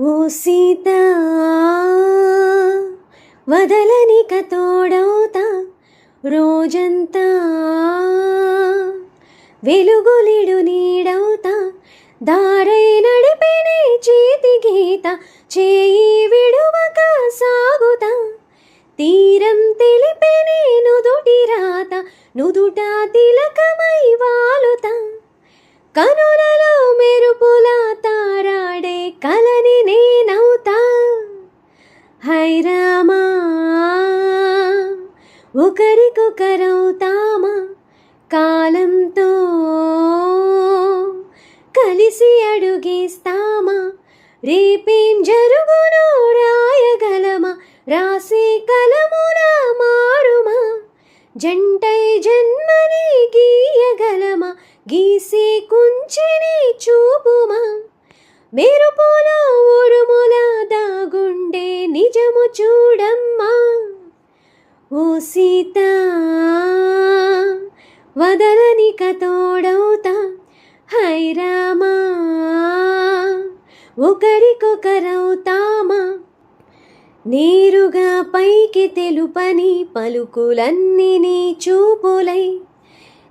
ఓ సీత వదలనిక తోడవుతా రోజంతా. వెలుగులిడు నీడవుతా దారై నడిపినే చేతి గీత చేయి విడువక సాగుతా. తీరం తెలిపినే నుదుటి రాత నుదుట తిలకమై వా హైరామా ఒకరికొకరవుతామా? కాలంతో కలిసి అడుగేస్తామా? రేపేం జరుగునో రాయగలమా? రాసే కలములా మారుమా? జంటై జన్మని గీయగలమా? గీసే కుంచెని చూపుమా? మెరుపుల ఉరుముల దాగు నిజము చూడమ్మా. ఓ సీత వదలనిక తోడవుతా హైరామా ఒకరికొకరవుతామా. నేరుగా పైకి తెలుపని పలుకులన్నీ నీ చూపులై.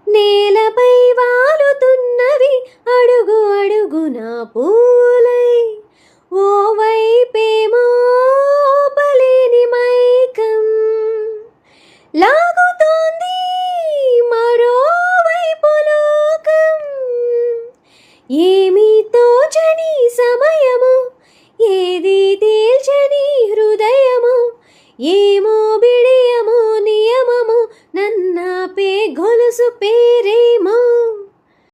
నేలపై వాలుతున్నవి అడుగు అడుగు నా పూ లాగుతోంది మరోవైపు లోకం. ఏమీ తోచని సమయము ఏది తేల్చని హృదయము ఏమో బిడియము నియమము నన్న పే గొలుసు పేరేమో.